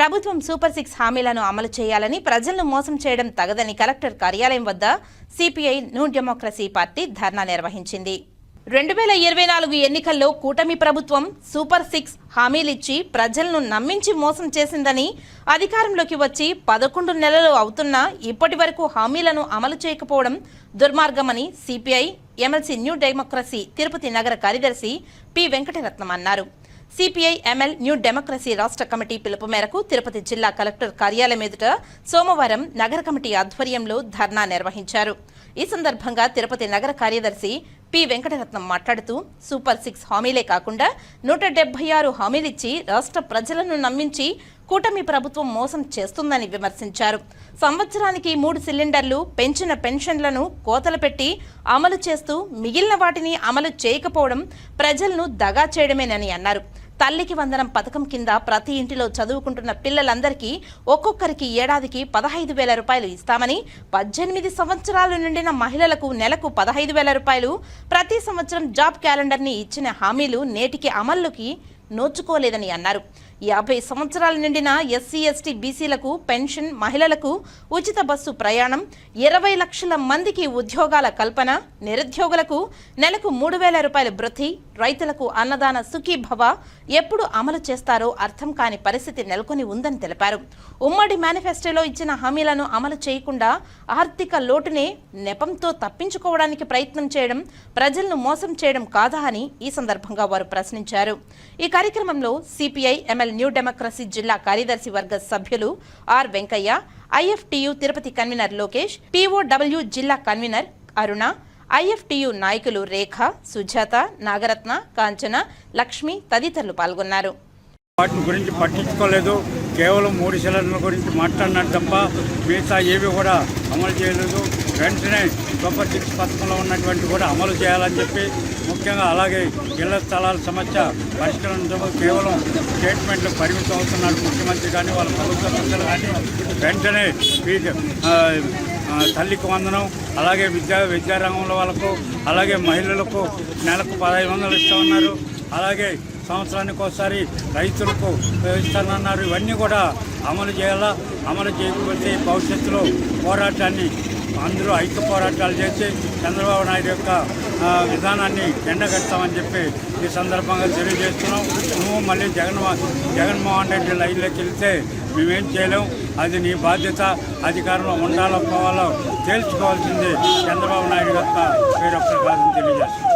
ప్రభుత్వం super six హామీలను అమలు చేయాలని ప్రజలను మోసం చేయడం తగదని కలెక్టర్ కార్యాలయం వద్ద CPI new democracy party dharna నిర్వహించింది. రెండు వేల ఇరవై నాలుగు ఎన్నికల్లో కూటమి ప్రభుత్వం సూపర్ సిక్స్ హామీలిచ్చి ప్రజలను నమ్మించి మోసం చేసిందని అధికారంలోకి వచ్చి పదకొండు నెలలు అవుతున్నా ఇప్పటి వరకు హామీలను అమలు చేయకపోవడం దుర్మార్గమని CPI MLC new democracy Tirupati నగర కార్యదర్శి పి వెంకటరత్నం అన్నారు. సిపిఐ ఎంఎల్ న్యూ డెమోక్రసీ రాష్ట్ర కమిటీ పిలుపు మేరకు తిరుపతి జిల్లా కలెక్టర్ కార్యాలయం ఎదుట సోమవారం నగర కమిటీ ఆధ్వర్యంలో ధర్నా నిర్వహించారు. ఈ సందర్భంగా తిరుపతి నగర కార్యదర్శి పి. వెంకటరత్నం మాట్లాడుతూ సూపర్ సిక్స్ హామీలే కాకుండా నూట డెబ్బై ఆరు హామీలిచ్చి రాష్ట్ర ప్రజలను నమ్మించి కూటమి ప్రభుత్వం మోసం చేస్తుందని విమర్శించారు. సంవత్సరానికి మూడు సిలిండర్లు పెంచిన పెన్షన్లను కోతలు పెట్టి అమలు చేస్తూ మిగిలిన వాటిని అమలు చేయకపోవడం ప్రజలను దగా చేయడమేనని అన్నారు. తల్లికి వందనం పథకం కింద ప్రతి ఇంటిలో చదువుకుంటున్న పిల్లలందరికీ ఒక్కొక్కరికి ఏడాదికి పదహైదు వేల రూపాయలు ఇస్తామని పద్దెనిమిది సంవత్సరాలు నిండిన మహిళలకు నెలకు పదహైదు వేల రూపాయలు ప్రతి సంవత్సరం జాబ్ క్యాలెండర్ని ఇచ్చిన హామీలు నేటికి అమల్లోకి నోచుకోలేదని అన్నారు. యాభై సంవత్సరాల నిండిన ఎస్సీ ఎస్టీ బీసీలకు పెన్షన్ మహిళలకు ఉచిత బస్సు ప్రయాణం ఇరవై లక్షల మందికి ఉద్యోగాల కల్పన నిరుద్యోగులకు నెలకు మూడు వేల రూపాయల భృతి రైతులకు అన్నదాన సుఖీభవ ఎప్పుడు అమలు చేస్తారో అర్థం కాని పరిస్థితి నెలకొని ఉందని తెలిపారు. ఉమ్మడి మేనిఫెస్టోలో ఇచ్చిన హామీలను అమలు చేయకుండా ఆర్థిక లోటునే నెపంతో తప్పించుకోవడానికి ప్రయత్నం చేయడం ప్రజలను మోసం చేయడం కాదా అని ఈ సందర్భంగా వారు ప్రశ్నించారు. ఈ కార్యక్రమంలో సిపిఐ ఎంఎల్ న్యూ డెమోక్రసీ జిల్లా కార్యదర్శి వర్గ సభ్యులు R Venkaiah IFTU Tirupati convener Lokesh POW జిల్లా కన్వీనర్ అరుణ ఐఎఫ్టియు నాయకులు రేఖ సుజాత నాగరత్న కాంచన లక్ష్మి తదితరులు పాల్గొన్నారు. వాటిని గురించి పట్టించుకోలేదు. కేవలం మూడు సిలిండర్ల గురించి మాట్లాడినారు తప్ప మిగతా ఏవి కూడా అమలు చేయలేదు. వెంటనే సూపర్ సిక్స్ పథకంలో ఉన్నటువంటి కూడా అమలు చేయాలని చెప్పి ముఖ్యంగా అలాగే ఇళ్ళ స్థలాల సమస్య పరిష్కరించడం కేవలం స్టేట్మెంట్లు పరిమితం అవుతున్నారు. ముఖ్యమంత్రి కానీ వాళ్ళ ప్రభుత్వ సంస్థలు కానీ వెంటనే తల్లికి వందనం అలాగే విద్యా విద్యారంగంలో వాళ్ళకు అలాగే మహిళలకు నెలకు పదహైదు వందలు ఇస్తామన్నారు. అలాగే సంవత్సరానికి ఒకసారి రైతులకు ఇస్తానన్నారు. ఇవన్నీ కూడా అమలు చేయాలా? అమలు చేయకపోతే భవిష్యత్తులో పోరాటాన్ని అందరూ ఐక్య పోరాటాలు చేసి చంద్రబాబు నాయుడు యొక్క విధానాన్ని ఎండగడతామని చెప్పి ఈ సందర్భంగా తెలియజేస్తున్నాం. నువ్వు మళ్ళీ జగన్ జగన్మోహన్ రెడ్డి లైన్లోకి వెళ్తే మేమేం చేయలేం. అది నీ బాధ్యత. అధికారంలో ఉండాలో పోవాలో తేల్చుకోవాల్సింది చంద్రబాబు నాయుడు యొక్క వేరొక్కరి కాదని తెలియజేస్తున్నాం.